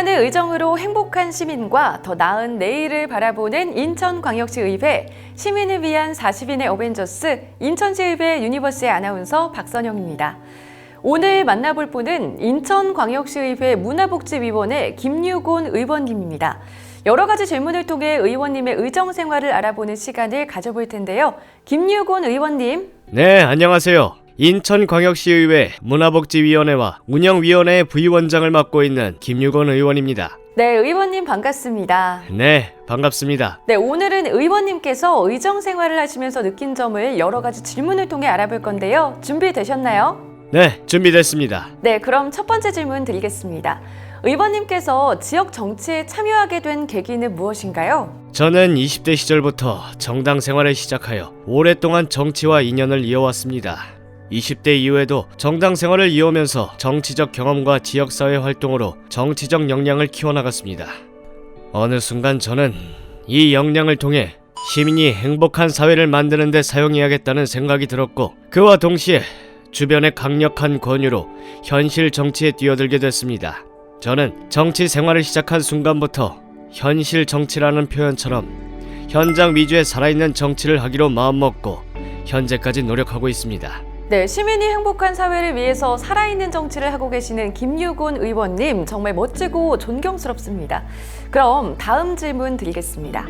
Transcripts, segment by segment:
실천하는 의정으로 행복한 시민과 더 나은 내일을 바라보는 인천광역시의회 시민을 위한 40인의 어벤져스 인천시의회 유니버스의 아나운서 박선영입니다. 오늘 만나볼 분은 인천광역시의회 문화복지위원회 김유곤 의원님입니다. 여러 가지 질문을 통해 의원님의 의정 생활을 알아보는 시간을 가져볼 텐데요. 김유곤 의원님, 네, 안녕하세요. 인천광역시의회 문화복지위원회와 운영위원회 부위원장을 맡고 있는 김유건 의원입니다. 네, 의원님 반갑습니다. 네, 반갑습니다. 네, 오늘은 의원님께서 의정 생활을 하시면서 느낀 점을 여러 가지 질문을 통해 알아볼 건데요. 준비되셨나요? 네, 준비됐습니다. 네, 그럼 첫 번째 질문 드리겠습니다. 의원님께서 지역 정치에 참여하게 된 계기는 무엇인가요? 저는 20대 시절부터 정당 생활을 시작하여 오랫동안 정치와 인연을 이어왔습니다. 20대 이후에도 정당 생활을 이어오면서 정치적 경험과 지역사회 활동으로 정치적 역량을 키워나갔습니다. 어느 순간 저는 이 역량을 통해 시민이 행복한 사회를 만드는 데 사용해야겠다는 생각이 들었고 그와 동시에 주변의 강력한 권유로 현실 정치에 뛰어들게 됐습니다. 저는 정치 생활을 시작한 순간부터 현실 정치라는 표현처럼 현장 위주의 살아있는 정치를 하기로 마음먹고 현재까지 노력하고 있습니다. 네, 시민이 행복한 사회를 위해서 살아있는 정치를 하고 계시는 김유곤 의원님 정말 멋지고 존경스럽습니다. 그럼 다음 질문 드리겠습니다.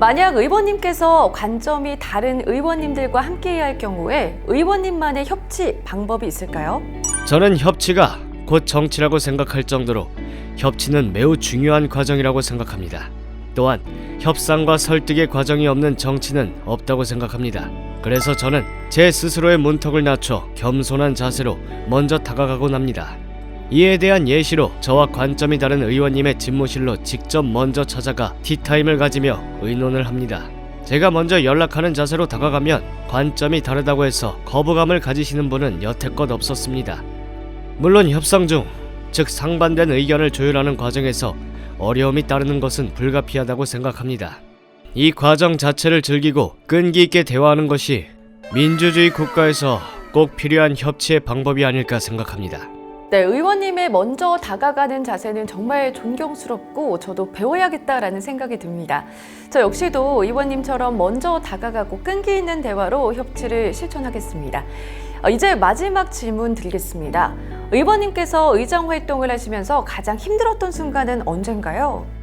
만약 의원님께서 관점이 다른 의원님들과 함께해야 할 경우에 의원님만의 협치 방법이 있을까요? 저는 협치가 곧 정치라고 생각할 정도로 협치는 매우 중요한 과정이라고 생각합니다. 또한 협상과 설득의 과정이 없는 정치는 없다고 생각합니다. 그래서 저는 제 스스로의 문턱을 낮춰 겸손한 자세로 먼저 다가가곤 합니다. 이에 대한 예시로 저와 관점이 다른 의원님의 집무실로 직접 먼저 찾아가 티타임을 가지며 의논을 합니다. 제가 먼저 연락하는 자세로 다가가면 관점이 다르다고 해서 거부감을 가지시는 분은 여태껏 없었습니다. 물론 협상 중, 즉 상반된 의견을 조율하는 과정에서 어려움이 따르는 것은 불가피하다고 생각합니다. 이 과정 자체를 즐기고 끈기 있게 대화하는 것이 민주주의 국가에서 꼭 필요한 협치의 방법이 아닐까 생각합니다. 네, 의원님의 먼저 다가가는 자세는 정말 존경스럽고 저도 배워야겠다라는 생각이 듭니다. 저 역시도 의원님처럼 먼저 다가가고 끈기 있는 대화로 협치를 실천하겠습니다. 어, 이제 마지막 질문 드리겠습니다. 의원님께서 의정 활동을 하시면서 가장 힘들었던 순간은 언젠가요?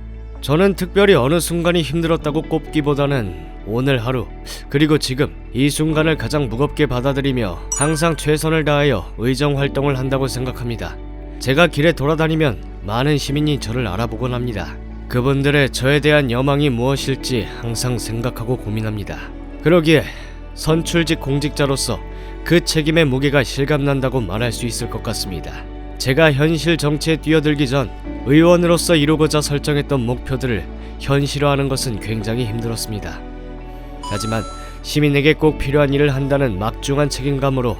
저는 특별히 어느 순간이 힘들었다고 꼽기보다는 오늘 하루 그리고 지금 이 순간을 가장 무겁게 받아들이며 항상 최선을 다하여 의정 활동을 한다고 생각합니다. 제가 길에 돌아다니면 많은 시민이 저를 알아보곤 합니다. 그분들의 저에 대한 여망이 무엇일지 항상 생각하고 고민합니다. 그러기에 선출직 공직자로서 그 책임의 무게가 실감난다고 말할 수 있을 것 같습니다. 제가 현실 정치에 뛰어들기 전 의원으로서 이루고자 설정했던 목표들을 현실화하는 것은 굉장히 힘들었습니다. 하지만 시민에게 꼭 필요한 일을 한다는 막중한 책임감으로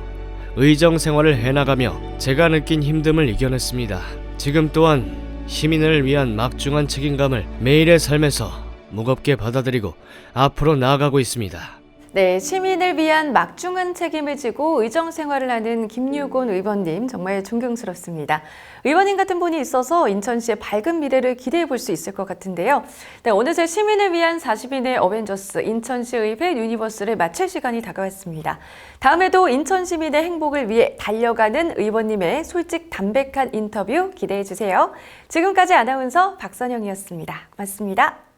의정 생활을 해나가며 제가 느낀 힘듦을 이겨냈습니다. 지금 또한 시민을 위한 막중한 책임감을 매일의 삶에서 무겁게 받아들이고 앞으로 나아가고 있습니다. 네, 시민을 위한 막중한 책임을 지고 의정 생활을 하는 김유곤 의원님 정말 존경스럽습니다. 의원님 같은 분이 있어서 인천시의 밝은 미래를 기대해 볼 수 있을 것 같은데요. 네, 어느새 시민을 위한 40인의 어벤져스 인천시의회 유니버스를 마칠 시간이 다가왔습니다. 다음에도 인천 시민의 행복을 위해 달려가는 의원님의 솔직 담백한 인터뷰 기대해 주세요. 지금까지 아나운서 박선영이었습니다. 고맙습니다.